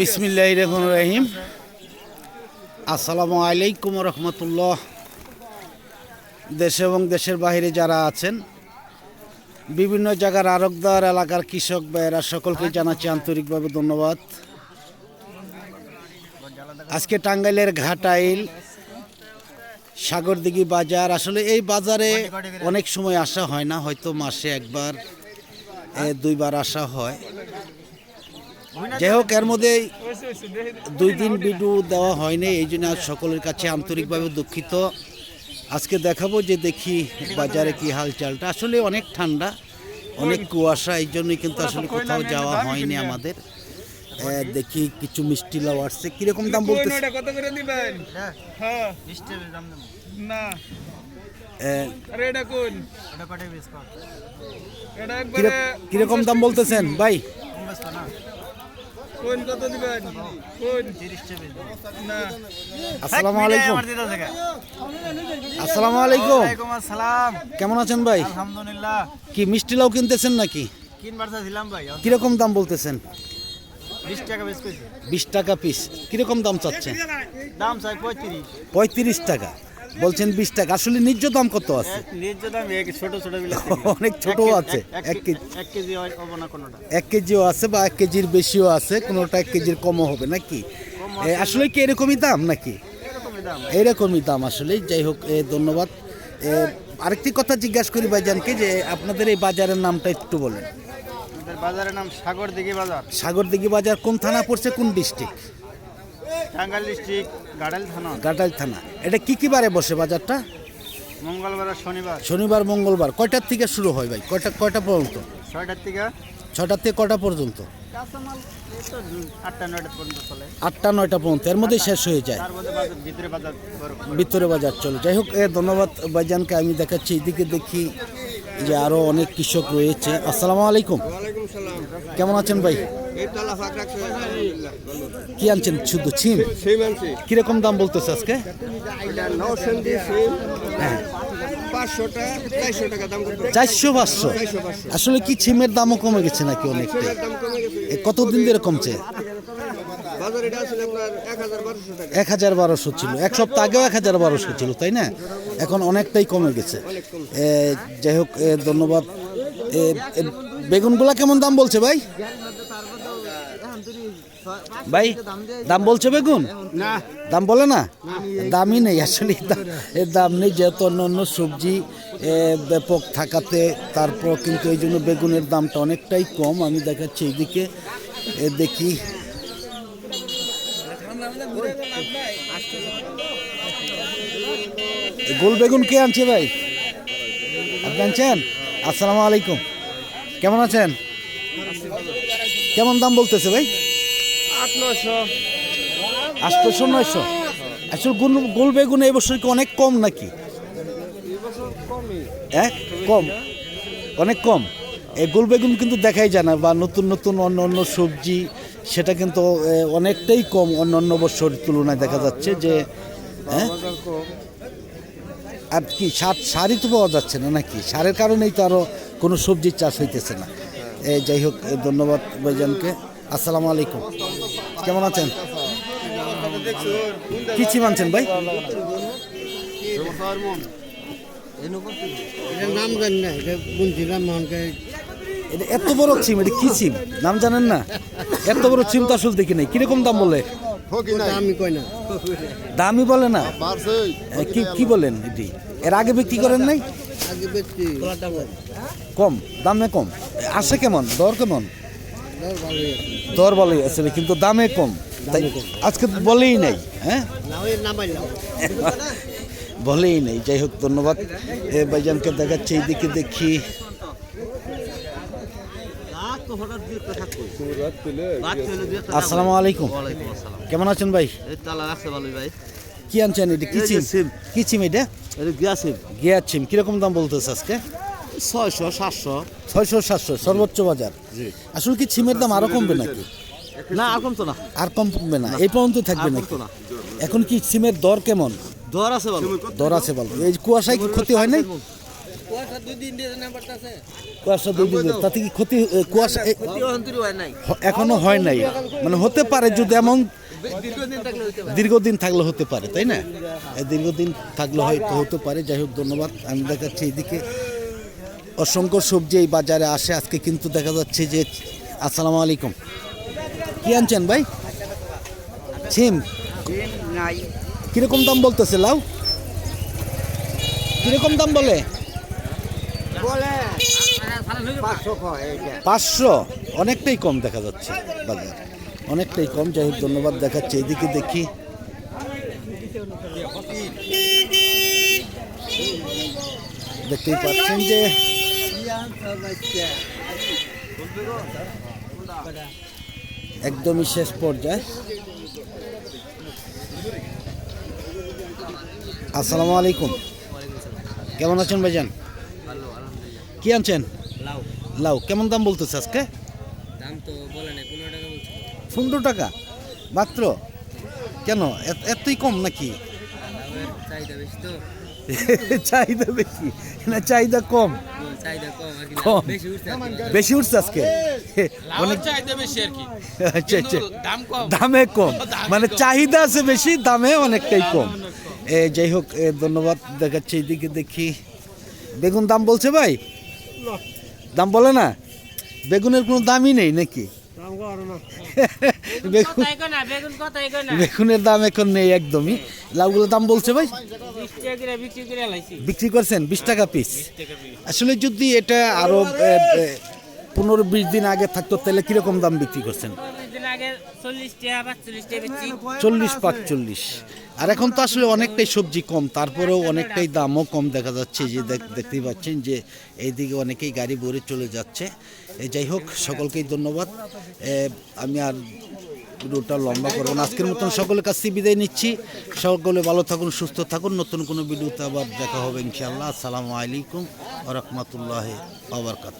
বিসমিল্লাহ রহমান রহিম। আসসালামু আলাইকুম রহমতুল্লাহ। এবং দেশের বাইরে যারা আছেন, বিভিন্ন জায়গার আরকদার এলাকার কৃষক ভাইয়েরা, সকলকে জানাচ্ছি আন্তরিকভাবে ধন্যবাদ। আজকে টাঙ্গাইলের ঘাটাইল সাগরদিঘি বাজার। আসলে এই বাজারে অনেক সময় আসা হয় না, হয়তো মাসে একবার। দুইবার আসা হয়। যাই হোক এর মধ্যে দুই দিন ভিডিও দেওয়া হয়নি এই জন্য আজ সকলের কাছে আন্তরিকভাবে দুঃখিত। আজকে দেখাবো যে দেখি বাজারে কি হালচালটা আসলে অনেক ঠান্ডা অনেক কুয়াশা এই জন্যই কিন্তু আসলে কোথাও যাওয়া হয়নি আমাদের। দেখি কিছু মিষ্টি লাউ আসছে। কীরকম দাম বলতে কত করে দিবেন? হ্যাঁ। না। কীরকম দাম বলতেছেন? ভাই। কোন কত দিবেন? কোন না। আসসালামু আলাইকুম। আসসালামু আলাইকুম। আসসালাম। কেমন আছেন ভাই? আলহামদুলিল্লাহ। কি মিষ্টি লাউ কিনতেছেন নাকি? কীরকম দাম বলতেছেন? বিশ টাকা বিশ টাকা পিস কীরকম দাম চাচ্ছেন? দাম চাই পঁয়ত্রিশ। পঁয়ত্রিশ টাকা। বলছেন বিশ টাকা। আসলে ন্যায্য দাম কত আছে? নিজ দাম এক ছোট ছোট অনেক ছোট আছে। এক কেজি এক কেজি হব না কোনোটা। এক কেজিও আছে বা এক কেজির বেশিও আছে কোনোটা এক কেজির কমও হবে নাকি? আসলে কি এরকমই দাম নাকি? এরকমই দাম। আসলে। যাই হোক ধন্যবাদ। আরেকটি কথা জিজ্ঞাসা করি ভাইজানকে যে আপনাদের এই বাজারের নামটা একটু বলেন। বাজারের নাম সাগর দিঘি বাজার। সাগরদিঘি বাজার কোন থানা পড়ছে কোন ডিস্ট্রিক্ট? টাঙ্গাইল ডিস্ট্রিক্ট গাড়াইল থানা। এটা কি কি বারে বসে বাজারটা? মঙ্গলবার আর শনিবার। শনিবার মঙ্গলবার। কয়টার থেকে শুরু হয় ভাই? কয়টা কয়টা পর্যন্ত? ছয়টার থেকে ছটার থেকে কটা পর্যন্ত? আটটা নয়টা পর্যন্ত এর মধ্যেই শেষ হয়ে যায়। বাজার ভিতরে বাজার চলে। যাই হোক এ ধন্যবাদ ভাইজানকে। আমি দেখাচ্ছি এদিকে দেখি যে আরও অনেক কৃষক রয়েছে। আসসালামু আলাইকুম। কেমন আছেন ভাই? কি আনছেন? শুধু ছিম? কীরকম দাম বলতেছে আজকে? হ্যাঁ। চারশো পাঁচশো? আসলে কি ছিমের দামও কমে গেছে নাকি গেছে। কতদিন ধরে কমছে? এক হাজার বারোশো ছিল। এক সপ্তাহ আগেও এক হাজার বারোশো ছিল তাই না? এখন অনেকটাই কমে গেছে। যাই হোক ধন্যবাদ। বেগুনগুলা কেমন দাম বলছে ভাই? ভাই দাম বলছে বেগুন? দাম বলে না? দামই নেই আসলে এর দাম নেই যেহেতু অন্য অন্য সবজি ব্যাপক থাকাতে তারপর কিন্তু এই জন্য বেগুনের দামটা অনেকটাই কম। আমি দেখাচ্ছি এইদিকে দেখি। গোল বেগুন কে আনছে ভাই? আপনি আনছেন? আসসালামু আলাইকুম। কেমন আছেন? কেমন দাম বলতেছে ভাই? আট নশো আটশোশো নয়শো? আসলে গোল গোল বেগুন এই বছর কি অনেক কম নাকি? হ্যাঁ কম। অনেক কম। এই গোল বেগুন কিন্তু দেখাই যায় না বা নতুন নতুন অন্য অন্য সবজি সেটা কিন্তু অনেকটাই কম অন্য অন্য বছর তুলনায় দেখা যাচ্ছে যে হ্যাঁ? আর কি সার সারই তো পাওয়া যাচ্ছে না নাকি? সারের কারণেই তো আরও কোনো সবজির চাষ হইতেছে না। যাই হোক ধন্যবাদ ভাইজানকে। আসসালামু আলাইকুম। কেমন আছেন? কি চিম আনছেন ভাই? এটা নাম জানি না এটা বুনছিলাম মনকে এটা এত বড় চিম এটা কি চিম নাম জানেন না? এত বড় চিম তো আসলে দেখি নাই। কীরকম দাম বলে? আমি কই না। দামই বলে না? কি কি বলেন এটি? এর আগে বিক্রি করেন নাই? আগে বেচছি কম দামে কম। আসে কেমন? দর কেমন? দর ভালোই আছে কিন্তু দামে কম। তাই আজকে বলেই নাই হ্যাঁ? বলেই নেই। যাই হোক ধন্যবাদ। এ ভাইজানকে দেখাচ্ছে এইদিকে দেখি। আসসালামু আলাইকুম কেমন আছেন ভাই? কি আনছেন এটা? কি চিম এটা? গিয়ার চিম কীরকম দাম বলতেছে আজকে? ছয়শো সাতশো। ছয়শো সাতশো সর্বোচ্চ বাজার। আসলে কি চিমের দাম আরও কমবে নাকি? না আর কমতো না। আর কম কমবে না এই পর্যন্ত থাকবে নাকি? না। এখন কি সিমের দর কেমন? দর আছে ভালো। দর আছে বলো এই কুয়াশায় কি ক্ষতি হয় নাই? কুয়াশা দুই দিন তাতে কি ক্ষতি কুয়াশা এখনও হয় নাই। মানে হতে পারে যদি এমন দীর্ঘদিন থাকলে হতে পারে তাই না? দীর্ঘদিন থাকলে হয়তো হতে পারে। যাই হোক ধন্যবাদ। আমি দেখাচ্ছি এইদিকে অসংখ্য সবজি এই বাজারে আসে। আজকে কিন্তু দেখা যাচ্ছে যে, আসসালামু আলাইকুম। কি আনছেন ভাই? ছিম? কীরকম দাম বলতেছে লাউ? কীরকম দাম বলে? পাঁচশো। অনেকটাই কম দেখা যাচ্ছে বাজার। অনেকটাই কম। যাই হোক, ধন্যবাদ দেখাচ্ছে। এদিকে দেখি। দেখতেই পাচ্ছেন যে একদমই শেষ পর্যায়ে। আসসালামু আলাইকুম। কেমন আছেন ভাইজান? কি আনছেন? লাউ। লাউ। কেমন দাম বলতেছে আজকে? দাম তো বলে নাই পনেরো টাকা বলছে। পনেরো টাকা? মাত্র? কেন? এতই কম নাকি? চাহিদা বেশি তো। চাহিদা বেশি না চাহিদা কম? কম। বেশি উঠছে আজকে? অনেক চাহিদা বেশি আচ্ছা আচ্ছা। দামে কম। মানে চাহিদা আছে বেশি দামে অনেকটাই কম। এ যাই হোক এ, ধন্যবাদ দেখাচ্ছি এইদিকে দেখি। বেগুন দাম বলছে ভাই? দাম বলে না? বেগুনের কোনো দামই নেই নাকি? বেগুনের দাম এখন নেই একদমই। লাউগুলোর দাম বলছে ভাই? বিক্রি করছেন? বিশ টাকা পিস আসলে যদি এটা আরও পনেরো বিশ দিন আগে থাকতো তাহলে কীরকম দাম বিক্রি করছেন? চল্লিশ পাঁচচল্লিশ চল্লিশ আর এখন তো আসলে অনেকটাই সবজি কম তারপরেও অনেকটাই দামও কম দেখা যাচ্ছে যে দেখ- দেখতেই পাচ্ছেন যে এইদিকে অনেকেই গাড়ি ভরে চলে যাচ্ছে। যাই হোক সকলকেই ধন্যবাদ। আমি আর ভিডিওটা লম্বা করব না আজকের মতন সকলের কাছে বিদায় নিচ্ছি। সকলে ভালো থাকুন, সুস্থ থাকুন। নতুন কোনো ভিডিওতে আবার দেখা হবে ইনশাআল্লাহ। আসসালামু আলাইকুম রহমতুল্লাহ আবরকাত